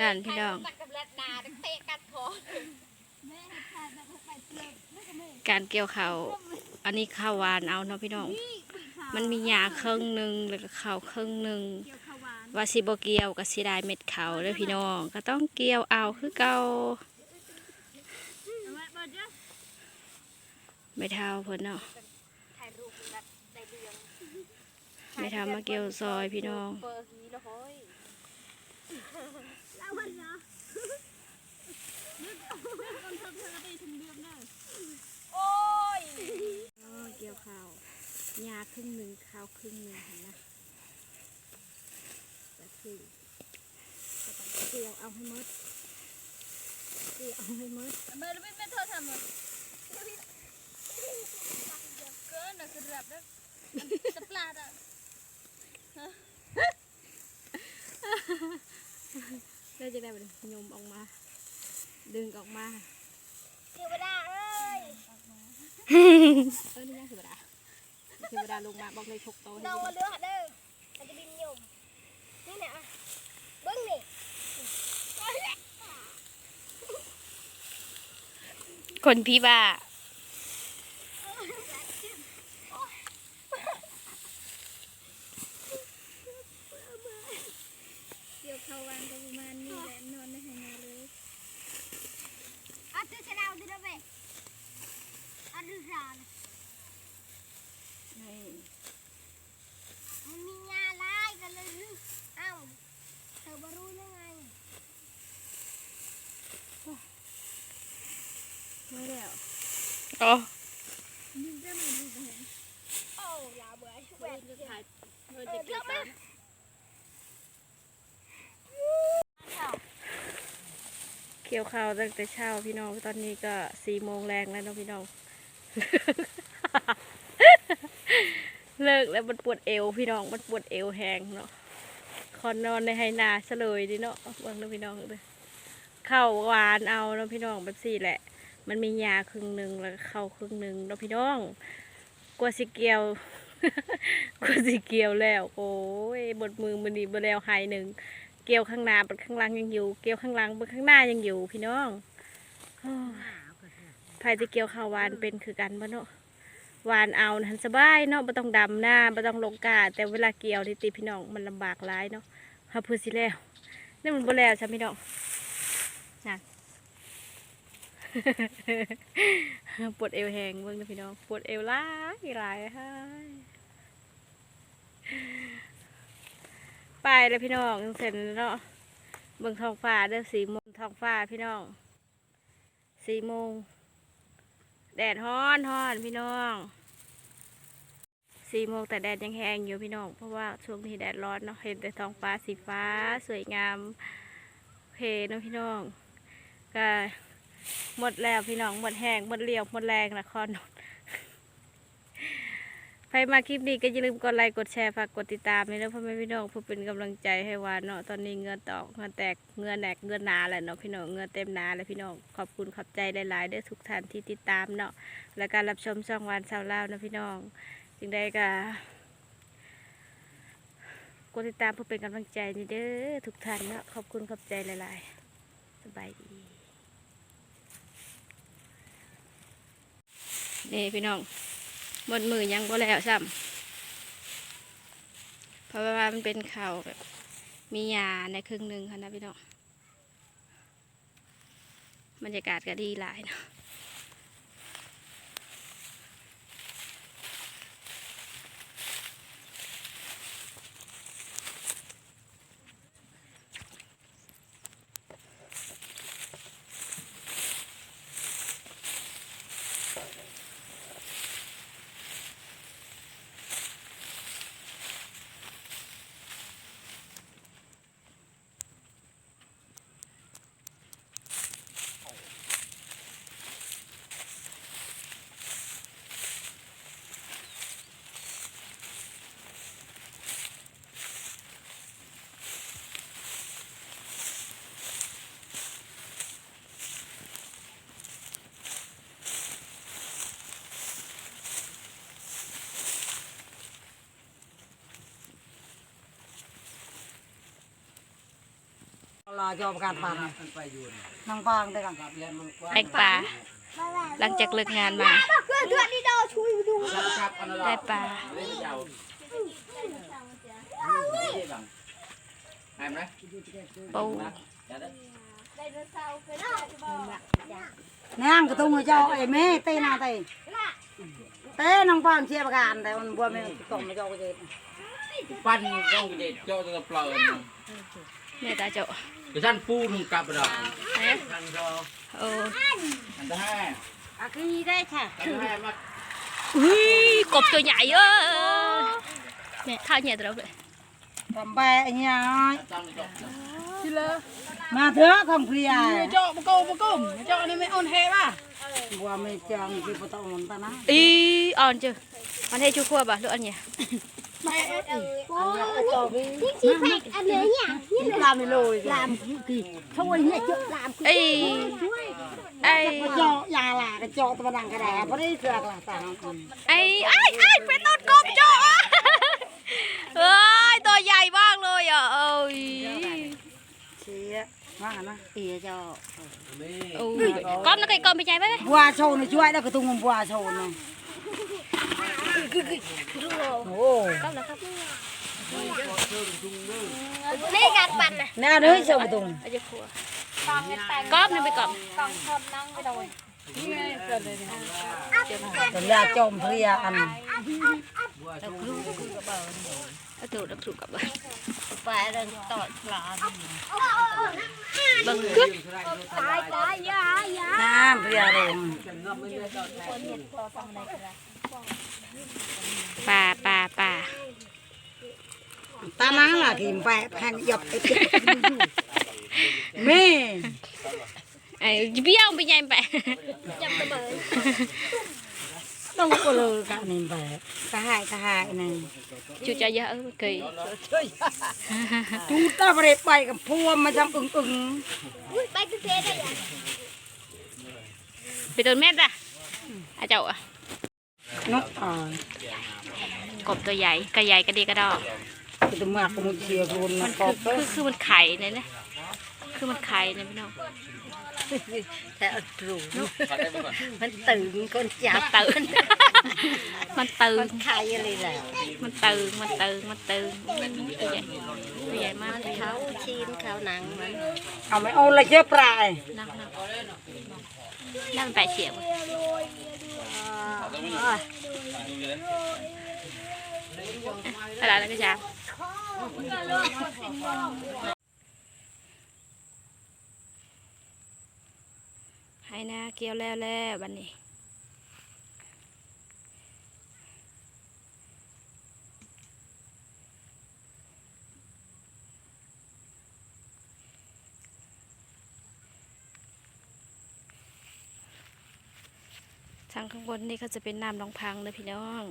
นั่นพี่น้อง การเกี่ยวเขาอันนี้ข้าวหวานเอาเนาะพี่น้อง มันมีหญ้าครึ่งหนึ่งแล้วก็ข้าวครึ่งหนึ่งวข้าวหวานว่าสิบเกี่ยวก็สิได้เม็ดเขาเด้อพี่น้อง ก็ต้องเกี่ยวเอาคือเก่าไม่เท่าเพิ่นเนาะไม่เท่ามาเกี่ยวซอยพี่น้อง เปิดฮีแล้วเฮ้ยแล้ววันนะนึกเอาเรื่องคนเธอเธอไปถึงเดือนเด้อโอ้ยอ๋อเกี่ยวข้าวหญ้าครึ่งหนึ่งข้าวครึ่งหนึ่งเห็นนะก็คือเกี่ยวเอาให้หมดเกี่ยวเอาให้หมดเบอร์ไม่ไม่เธอทำอะเกินนะคือแบบนั้นจะปลาดอะ แล้วจะได้แบบยมออกมา ดึงออกมาเทวดาเอ้ยเออนี่ยังเทวดาเทวดาลงมาบอกเลยชกโตให้น้องดูมาเลือดเด้อมันจะบินยมนี่เนี่ยอะเบิ้งนี่คนพี่บ้า เขาวานก็ประมาณนี้แหละนอนในไหนาเลยอะตื่นเช้าตื่นเว้ยอะดูสานมันมีงาลายกันเลยอเอ้าเธอมารู้ยังไงม่แล้วอ๋อยิ่งไมาดูกันโอ้ยาเบื่อย่าเว้ยเอจะอเกี่ ข้าว เกี่ยวข้าวตั้งแต่เช้าพี่น้องตอนนี้ก็สี่โมงแรงแล้วนะพี่น้อง เลิกแล้วมันปวดเอวพี่น้องมันปวดเอวแหงเนาะคอนนอนในไฮนาเฉลยดิเนาะเบิ่งเนาะพี่น้องเลยข้าวหวานเอาเนาะพี่น้องแบบสี่แหละ มันมียาครึ่งหนึ่งแล้วก็ข้าวครึ่งหนึ่งเนาะพี่น้องกลัวสิเกียวกลัวสิเกียวแล้ว โอ้ยบดมือมันนี่บดแล้วหายหนึ่ง เกี่ยวข้างหน้าบดข้างหล่างยังอยู่ เกี่ยวข้างหลังบดข้างหน้ายังอยู่พี่น้องโอ้ยใครจะเกี่ยวข้าวหวานเป็นคือกันบ่เนาะหวานเอานะสบายเนาะบ่ต้องดำหน้าบ่ต้องลงกาแต่เวลาเกี่ยวนี่ติพี่น้องมันลำบากหลายเนาะเฮาพูดสิแล้วนี่มันบ่แล้วใช่พี่น้องน่ะปวดเอวแหงเบิ่งนะพี่น้องปวดเอวหลายหลายฮะ ไปแล้วพี่น้องเสร็จแล้วเนาะเบิ่งทองฟ้าเด้อสีโมงทองฟ้าพี่น้องสีโมงแดดฮ้อนฮ้อนพี่น้องสี่โมงแต่แดดยังแห้งอยู่พี่น้อง เพราะว่าช่วงนี้แดดร้อนเนาะเห็นแต่ท้องฟ้าสีฟ้าสวยงามเคเนาะพี่น้องก็หมดแล้วพี่น้องหมดแห้งหมดเรียวหมดแรงละครนน ใครมาคลิปนี้ก็อย่าลืมกดไลค์กดแชร์ฝากกดติดตามเลยนะพ่อแม่พี่น้องเพื่อเป็นกำลังใจให้วานเนาะตอนนี้เงินตอกเงินแตกเงินแหนกเงินหนาแหละเนาะพี่น้องเงินเต็มหนาแล้วพี่น้องขอบคุณขอบใจหลายๆด้อทุกท่านที่ติดตามเนาะและการรับชมช่องวานชาวลาวนะพี่น้องจึงได้ก็กดติดตามเพื่อเป็นกำลังใจนี่เด้อทุกท่านเนาะขอบคุณขอบใจหลายๆสบายดีนี่พี่น้อง บนมือยังบ่แล้วซ้ำเพราะว่ามันเป็นเขาแบบมียาในครึ่งหนึ่งค่ะนะพี่น้องบรรยากาศก็ดีหลายเนาะ รอยอมการปันมันไปอยู่นี่นางปางได้กันครับเรียนมันกว้างแปลงปลาหลังจากเลิกงานมาเพื่อนเพื่อนนี่ดอช่วยดูครับครับอันนั้นได้ปลาเล่นเจ้าให้ไหมปูอย่าได้ไดโนเสาร์ไปแล้วนางกระตุ้งเจ้าไอ้แม่เต้นาเต้เต้นางปางเชียร์ประการแต่มันบัวไม่ตกมาเจ้าก็เจ็บปั้นต้องเด็ดเจ้าจะเปล่าแม่ตาเจ้า เดี๋ยวท่านปูนุ่งกลับไปดอก เอ๊ะ ท่านก็ โอ้ ท่านจะให้ อะคือได้ค่ะ ท่านจะให้มา อุ้ยกบตัวใหญ่เออแม่ข้าวเหนียวตัวเลย ทำไปไอ้เนี่ย จำจบ มาเถอะของเพลีย เจาะมะกมมะกมเจาะนี่ไม่อ่อนแฮป่ะ บัวไม่จังที่ประตูมันตานะ อีอ่อนจ้ะมันให้ชูขั้วป่ะหรืออันเนี้ย ไม่เอ็ดอีกโอ้ยนี่ชีแพกอันเนี้ยเนี่ยนี่ลามไม่ลอยลามช่วยเนี่ยเจาะลามไอ้ไอ้เจาะยา นี่การปั่นนะน่าเด้อโชว์กระตุ้งอาจจะขัวก้อมนี่ไปก้อมสัญญาจมเพลียอันเอาตัวดับถูกกับบ้านไปเดินต่อปลาบังกึดตายตายยายาน้ำเพลียเดิมป่าป่าป่า ตานังล่ะกินไปแผ่นหยบไอ้แม่ไอ้เบี้ยวไปใหญ่ไปต้องก็เลยกันนี่ไปกระหายกระหายนี่ chú cho giờ kỳ จูตาไปไปกับพวงมาจังอึ้งอึ้งอุ้ยไปกระเซ็นได้ยัง bị tôi mét ra à chậu à นก อ่อน cột tôi dậy cây dậy cây đi cây đo คือตัวมากมุเชียรุนมันกอบคือคือคือมันไข่เนี่ยนะคือมันไข่เนี่ยพี่น้องแต่ตรูขอได้ไปก่อนมันตื่นคนจัมับนตื่นมันตื่นไข่อะไรแหละมันตื่นมันตื่นมันตื่นตัวใหญ่ตัวใหญ่มากเลยเขาชีนเขาหนังมันเอาไม่เอาเลยเจ้าปลายนั่งนั่งนั่งแปะเฉียบอะไรแล้วก็จ้า ให้นาเกี่ยวแล้วแล้ววันนี้ทางข้างบนนี่ก็จะเป็นน้ำหนองพังเลยพี่น้อง